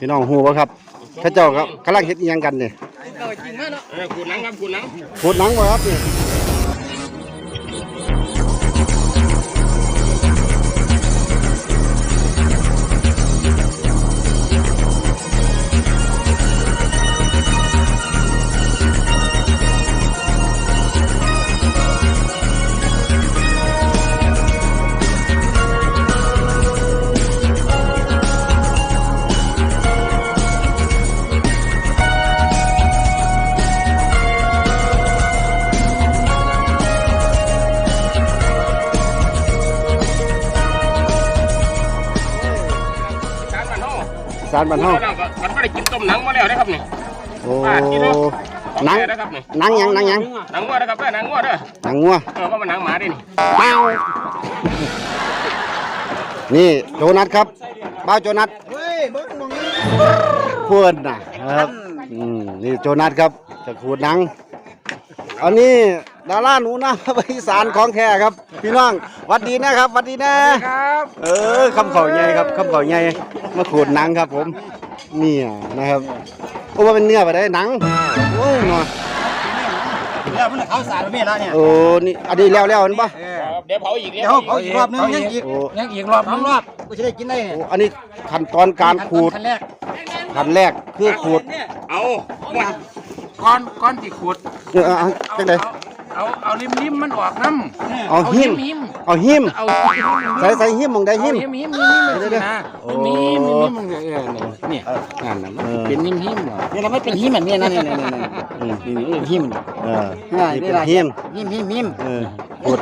พี่น้องฮู้บ่ครับเขาเจ้าก็กำลังเฮ็ดอิหยังกันนี่เออขูดหนังครับขูดหนังขูดหนังบ่ครับนี่ สารบ้านเฮามันไม่ได้กินต้มหนังมาแล้วนะครับนี่โอ้อ่ากินเนอะหนังนะครับนี่หนังหยังหนังหยังหนังวัวนะครับเด้อหนังวัวเด้อหนังงัวเออว่ามันหนังหมาดินี่เป้านี่โจนัสครับบ้าวโจนัสเพื่อนนะครับอืมนี่โจนัสครับจะขูดหนังอันนี้ดาราหนูนะอีสานของแท้ครับ พี่น้องหวัดดีนะครับหวัดดีนะครับ เออคำเขาใหญ่ครับคำเขาใหญ่ มาขูดหนังครับผมเนี่ยนะครับโอ้ว่าเป็นเนื้อไปได้หนังโอ้ยเนาะแล้วมันเขาสารไม่ละเนี่ยโอ้นี่อันนี้แล้วแล้วเห็นปะเดี๋ยวเผาอีกเดี๋ยวเขาอีกรอบนึงยังอีกโอ้ยังอีกรอบนึงรอบกูจะได้กินได้เนี่ยโอ้อันนี้ขั้นตอนการขูดขั้นแรกขั้นแรกคือขูดเอาหมดก้อนก้อนที่ขูดเออเอาเอาจังได เอาเอาริมริมมันออกน้ำเอาหิมหิมเอาหิมเอาใส่ใส่หิมมองได้เอาหิหิมมหิมหิมหิมนะโอ้หิมหิมหิมมันเออเนี่ยงานน่ะมันเป็นหิมหิมเหรอเนี่ยเราไม่เป็นหิมแบบนี้นะเนี่ยเนี่ยเนี่ยอืมนี่นี่หิมเออนี่เป็นหิมหิมหิมหิมเออขูด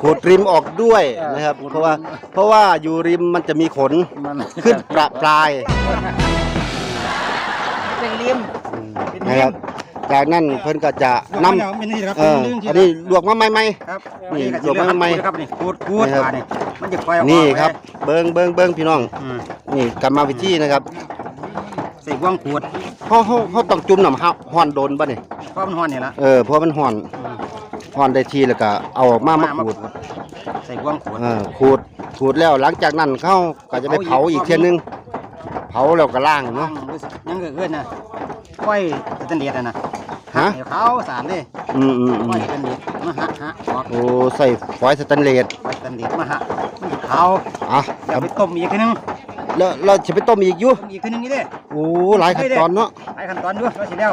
ขูดริมออกด้วยนะครับ เพราะว่าเพราะว่าอยู่ริมมันจะมีขนมันขึ้นประปลายเป็นเลี่ยมนะครับ จากนั้นเพิ่นก็จะนำไม่นี่ครับเอออันนี้ลวกมาใหม่ ครับนี่ลวกมาใหม่ครับนี่ขูดขูดมาเนี่ยมันจะปล่อยออกๆนี่ครับ เบิ่งเบิ่งเบิ่งพี่น้อง อืมนี่กรรมวิธีนะครับใส่บ่วงขูดเฮาเฮาเฮาต้องจุ่มน้ำฮ้อนโดนบ่นี่เพราะมันฮ้อนนี่ละเออเพราะมันห่อนห่อนได้ทีแล้วก็เอาออกมามาขูดใส่บ่วงขูด เออขูดขูดแล้วหลังจากนั้นเขาก็จะไปเผาอีกเทียนึง เผาแล้วก็ล่างเนาะ ยังเกิดขึ้นนะค่อยเป็นเดียดนะ ฮะเขาสารเลยอืมอืมอืค่อยมเป็นเดียดมาหะหะออกโอ้ใส่ฟอยล์สแตนเลสค่อยเป็นเดียดมาหะเขาอะแล้วไปต้มอีกทีนึงแล้วเราจะไปต้มอีกอยู่ต้มอีกทีนึงนี่เด้โอ้หลายขั้นตอนเนาะหลายขั้นตอนด้วยว่าสิแล้ว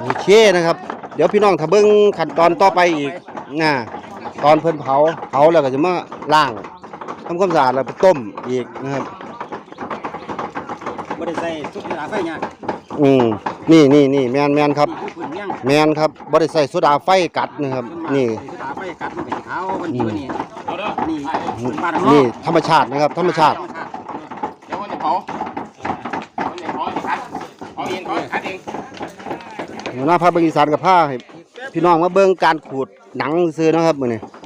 โอเคนะครับ เดี๋ยวพี่น้องถ้าเบิ่งขั้นตอนต่อไปอีกนะตอนเพิ่นเผาเผาแล้วก็จะมาล่างทำความสะอาดแล้วไปต้มอีกนะครับบ่ได้ใส่ซุปลาไฟเนี่ยอืม นี่นี่นี่แมนแมนครับนี่คือพื้นเมี่ยงแมนครับบ่ได้ใส่โซดาไฟกัดนะครับ นี่ใส่ซุปลาไฟกัดมันเป็นขาวมันดีกว่านี่เอาเด้อนี่พื้นบ้านนี่ธรรมชาตินะครับ ธรรมชาติ เดี๋ยวมันจะเผามันจะเผาคัดเผาเองเผาคัดเองหัวหน้าภาคเบิงอีสานกับผ้าให้พี่น้องมาเบิ่งการขูดหนังซื้อนะครับมื้อนี้นี่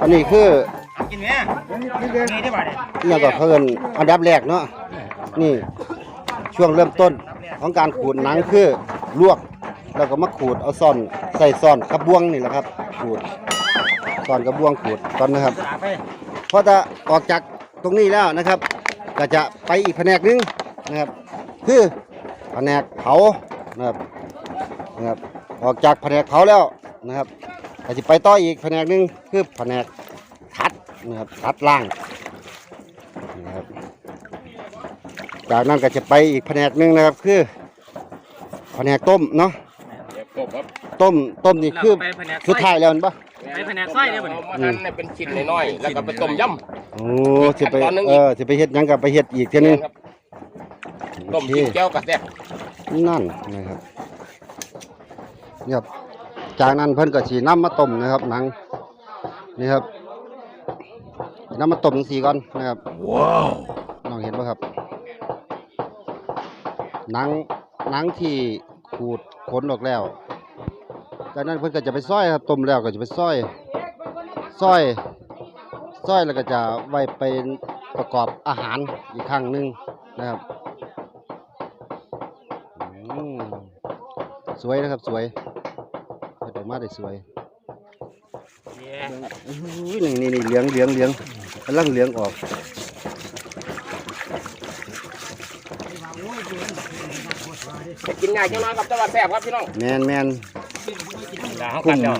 อันนี้คือกินไหมนี่ได้บ่เนี่ยอหย่างก็เพิ่นอันดับแรกเนาะนี่ช่วงเริ่มต้นของการขูดหนังคือลวกแล้วก็มาขูดเอาซ่อนใส่ซ่อนกระบวงนี่แหละครับขูดซ่อนกระบวงขูดก่อนนะครับซุปลาไฟพอจะออกจากตรงนี้แล้วนะครับ ก็จะไปอีกแผนกหนึงนะครับ คือแผนกเผานะครับนะครับออกจากแผนกเผาแล้วนะครับ ก็จะไปต่ออีกแผนกหนึงคือแผนกคัดนะครับคัดล่างนะครับจากนั้นก็จะไปอีกแผนกหนึงนะครับ คือแผนกต้มเนาะเดี๋ยวกบครับต้มต้มนี่คือสุดท้ายแล้วเห็นปะไปแผนกสร้อยเนี่ยบ่เอามาหั่นให้เป็นชิ้นน้อยๆแล้วก็ไปต้มยำโอ้จะไปขั้นตอนหนึ่งเออีกอจะไปเฮ็ดหยังกับไปเฮ็ดอีกเทีนึงครับโอต้มเคกินแก้วกับแซ่บนั่นนะครับเนี่ยครับ จากนั้นเพิ่นก็สีน้ำมาต้มนะครับหนังนี่ครับน้ำมาต้มจังสีก่อนนะครับว้าวน้องเห็นป่ะครับหนังหนังที่ขูดขนออกแล้ว จากนั้นเพิ่นก็จะไปซอยครับต้มแล้วก็จะไปซอยซอยซอยแล้วก็จะไว้ไปประกอบอาหารอีกครั้งหนึงนะครับอืมสวยนะครับสวยเฮ็ด ออกมาได้สวยอุ้ยนี่นี่นี่เหลืองเหลืองเหลืองกำลังเหลืองออกจะกินง่ายจังน้อยครับแต่ว่าแซ่บครับพี่น้องแมนแมนด่าเขากันเนาะ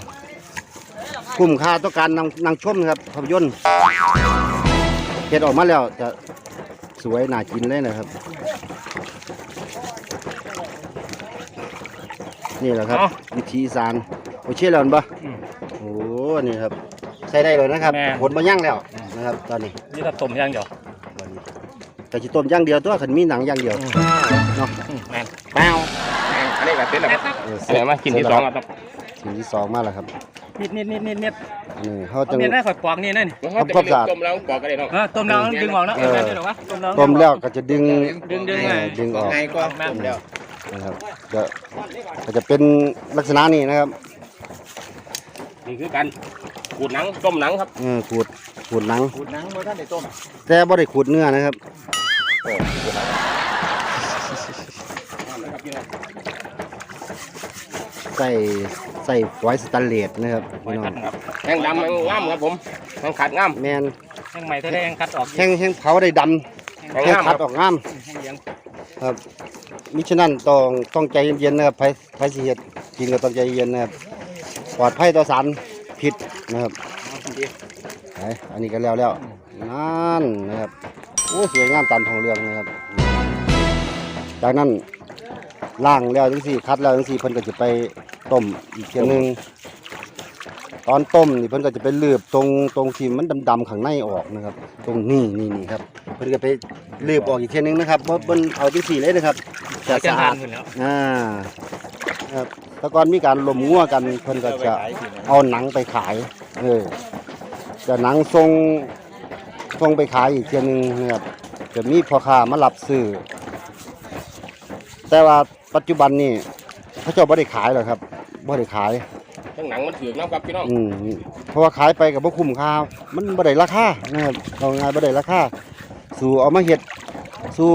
คุ้มค่าต่อการนำนางชมนะครับภาพยนตร์เฮ็ดออกมาแล้วจะสวยน่ากินเลยนะครับ นี่แหละครับ วิธีอีสาน โอเช่แล้วเห็นปะโอ้นี่ครับ ใส่ได้เลยนะครับผลมาย่างแล้วนะครับตอนนี้นี่ถ้าต้มย่างเดียวแต่ชิต้มอย่างเดียวตัวขันมีหนังอย่างเดียวเนาะอืมแม่นแมวอันนี้แบบเสร็จแล้วครับเออเสร็จมากินที่สองครับชิ้นที่สองมาแล้วครับนิดนิดนิดนิดนิดอันนี้เขาเอาจะ เมียนได้ข่อยปอกนี่นั่นเขาจะไปเลือกต้มแล้วบอกกันเลยเนาะเออต้มแล้วดึงออกนะเออแม่นด้วยเหรอวะต้มแล้วต้มแล้วก็จะดึงดึงดึงเอไง อดึงออกไงก็ต้มแล้วนะครับจะก็จะเป็นลักษณะนี้นะครับ นี่คือการขูดหนังต้มหนังครับเออขูดขูดหนัง ขูดหนังเมื่อท่านได้ต้มแต่บ่ได้ขูดเนื้อนะครับโอ้ขูดหนังนะครับพี่น้องใส่ใส่ฝอยสแตนเลสนะครับพี่น้องครับแห้งดำแห้งงามครับผมแห้งขัดงามแมนแห้งใหม่ถ้าได้แห้งคัดออกแห้งแห้งเผาได้ดำแห้งแห้งงามคคัรัดบออกงามแห้งเลี้ยงครับมิฉะนั้นต้องต้องใจเย็นๆนะครับไผไผสิเฮ็ดกินก็ต้องใจเย็นนะครับ ปลอดภัยต่อสารพิษนะครับไปอันนี้ก็แล้วแล้วนั่นนะครับโอ้สวยงามตามทองเรืองนะครับ จากนั้นล่างแล้วจังสี่คัดแล้วจังสี่เพิ่นก็จะไปต้มอีกเทียหนึงตอนต้มนี่เพิ่นก็จะไปลืบตรงตรงที่มันดำๆข้างในออกนะครับ ตรงนี้นี่นี่ครับเพิ่นก็ไปลืบออกอีกเทียหนึงนะครับเพราะเพิ่นเอาจังสี่เลยนะครับจะจะสะทาอานดขึ้นแล้วอ่า ครับแต่ก่อนมีการลมงัวกันเพิ่นก็จะเอาหนังไปขายเออจะหนังทรงทรงไปขายอีกเทียหนึงนะครับจะมีพ่อค้ามารับซื้อแต่ว่าปัจจุบันนี่พระเจ้าบ่ได้ขายหรอกครับบ่ได้ขายแห้งหนังมันถือน้ำครับพี่น้องอืมเพราะว่าขายไปกับบ่คุ้มค่ามันบ่ได้ราคานะครับเอาง่ายบ่ได้ราคาสู่เอามาเฮ็ดสู่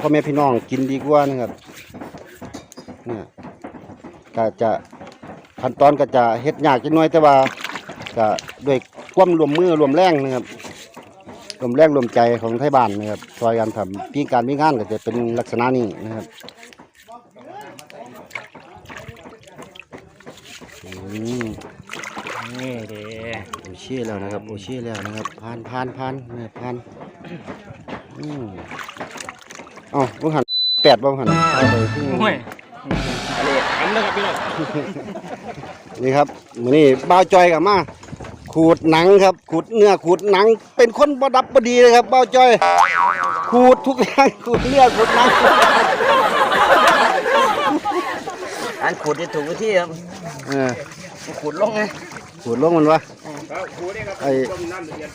พ่อแม่พี่น้องกินดีกว่านะครับเนี่ย ก็จะขั้นตอนก็จะเฮ็ดยากจักหน่อยแต่ว่าก็ด้วยความร่วมมือร่วมแรงนะครับร่วมแรงร่วมใจของไทยบ้านนะครับซอยกันทำพี่การมีงานก็จะเป็นลักษณะนี้นะครับอืมนี่เด้โอเช่แล้วนะครับโอเช่แล้วนะครับผ่านผ่านผ่านเนี่ยผ่านอืมเอ้าบ่หันแปดบ่หันเอาไปที่ห่วยอั นะครับพี่น้องนี่ครับมือนี้บ่าวจอยกับมาขูดหนังครับขูดเนื้อขูดหนัง เป็นคนบดับบ่ดีเลยครับบ่าวจอยขูดทุกอย่างขูดเนื้อขูดหนังการขุดนี่ถูกวิธีครับเออขุดลงไงขูดลงมันวะขูดนี่ครับไอ้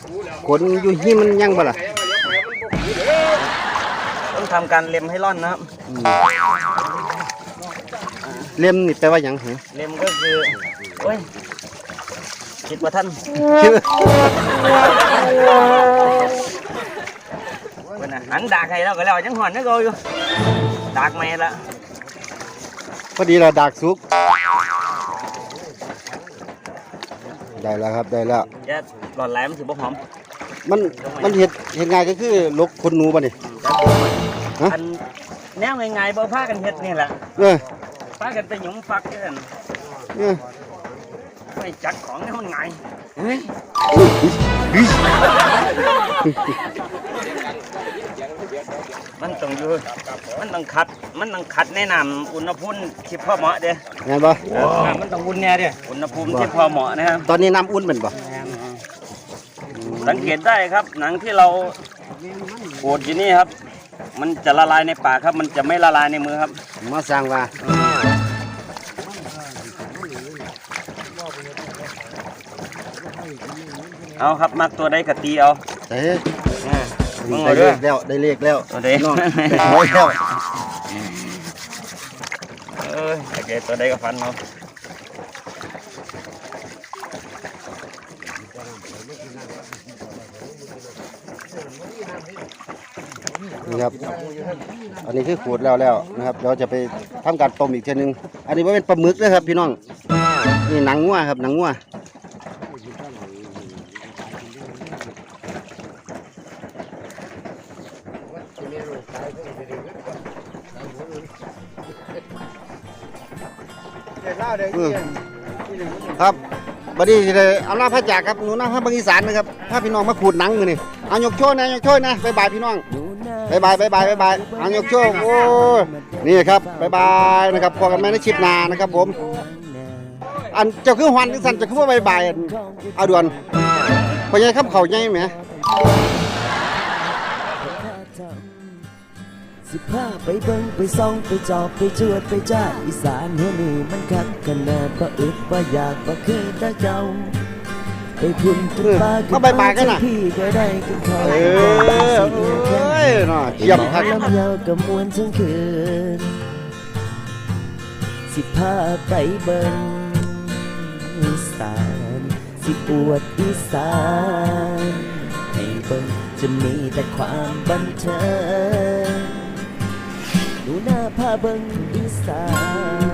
ขูดแล้วขนอยู่หิมันยังบ่ล่ะใครว่าเลี้ยงไปมันบ่ขูดเด้อต้องทำการเล็มให้ร่อนนะครับ เล่มนี่แปลว่าหยังเหรอเล็มก็คือโอ้ยคิดว่าท่านชื่อเพิ่นน่ะหันดากให้แล้วก็แล้วจังหอนนึกเอาอยู่ดากไม่ละพอดีเราดักสุก ได้แล้วครับได้แล้ว จะหลอดไหลมันถือบ่หอมมันมันเห็ดเห็ดง่ายก็คือลกคนหนูป่ะนี่ ฮะ อันแนวง่ายๆบ่พากันเฮ็ดนี่แหละ เออ พากันไปหยุมฟักกันเออไปจัดของนี่มันง่ายเฮ้ยมันต้องอยู่มันต้องขัด มันต้องขัดแนะนำอุณหภูมิที่พอเหมาะเด้งั้นปะน้ำมันต้องวุ่นแน่เด้อุณหภูมิที่พอเหมาะนะครับ ตอนนี้น้ำอุ่นเป็นปะสังเกตได้ครับ หนังที่เราขูดอยู่นี่ครับ มันจะละลายในปากครับ มันจะไม่ละลายในมือครับมาสร้างว่าเอาครับมักตัวใดกตีเอาเอ้ยอ่ามึงได้เอาเลเด้อขแล้วได้เลขแล้วตัวใดน้องได้หวยแล้วเอ้ยโอเคตัวใดก็ฟันเอา นี่ครับ อันนี้คือขูดแล้วแล้วนะครับ เราจะไปทำการต้มอีกทีนึง อันนี้ว่าเป็นปลาหมึกนะครับ พี่น้อง นี่หนังงัวครับหนังงัวครับบัดนี้สิได้เอาหน้าพระจากครับหนูหน้าพระบางอีสานนะครับ ถ้าพี่น้องมาขูดหนังมือนี่ เอายกโชว์นะยกโชว์นะบายบายพี่น้องบายบายบายบายบายบายเอายกโชว์โอ้นี่ครับบายบายนะครับพอกันแม่ในชิปนานะครับผม อันเจ้าคือหวันจังสันเจะคือว่าบายบายอันเอาด่วนพอใหญ่ครับเขาใหญ่ไหมสิพาไปเบิ่งไปส่องไปจอบไปจวดไปจ้าอีสานเฮานี่มันคักขนาดบ่อึดบ่อยากบ่คือแตะเก่า ไปพุ่นขึ้นมาขึ้มาบายบายกันน่ะพี่ก็ได้กินข้าวเออเอ้ยนาะเยี่ยมครับลำยาวกับมวนทั้งคืนสิพาไปเบิ่งอีสานสิอวดอีสานให้เบิ่งจะมีแต่ความบันเทิงดูหน้าพาเบิ่งอีสาน